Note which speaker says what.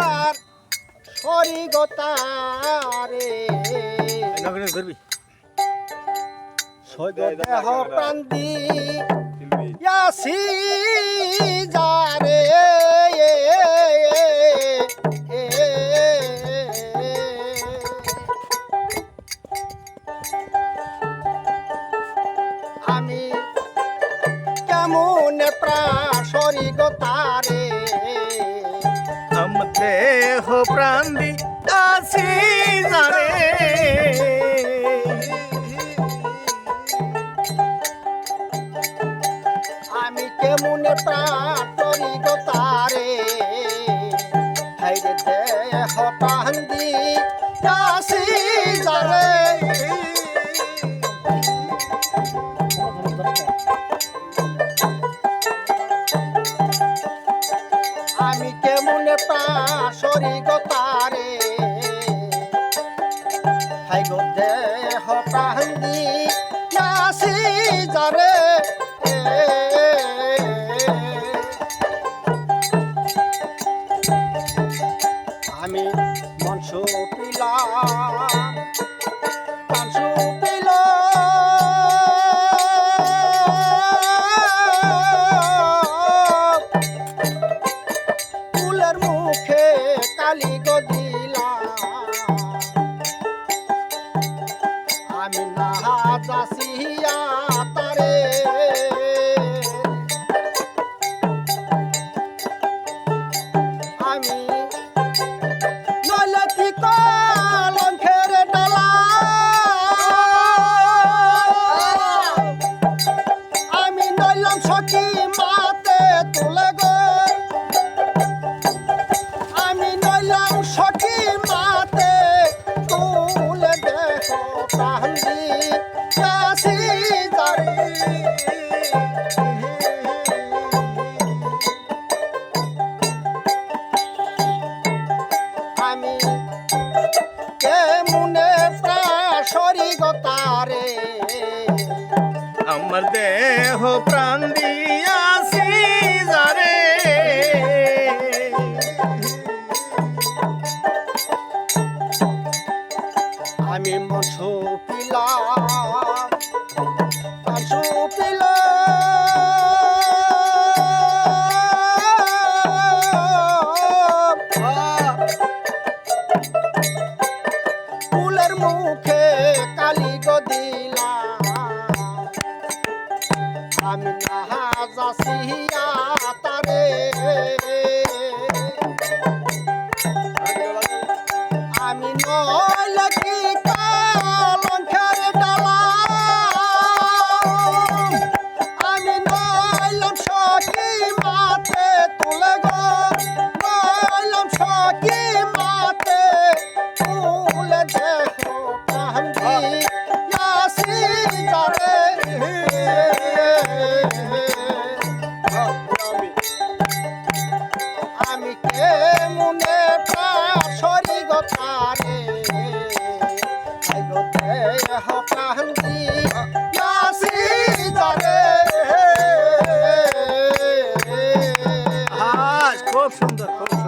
Speaker 1: তার সরিগতারে
Speaker 2: নগরে ধরবি?
Speaker 1: সৈগ দেহ প্রান্তি ইয়াসি যারে আমি কেমন প্রাসরিগতারে
Speaker 2: প্রাণ দি আসি
Speaker 1: আমি কেমন প্রাণ করিব তারে আমি কেমন পাশরি গতারে হাই গো দেহ প্রাহি নাসি যারে আমি মনসু পিলাম দেখিয়া তারে আমি আমি নইলাম সখী আমার দেহ প্রাণ see. খুব সুন্দর খুব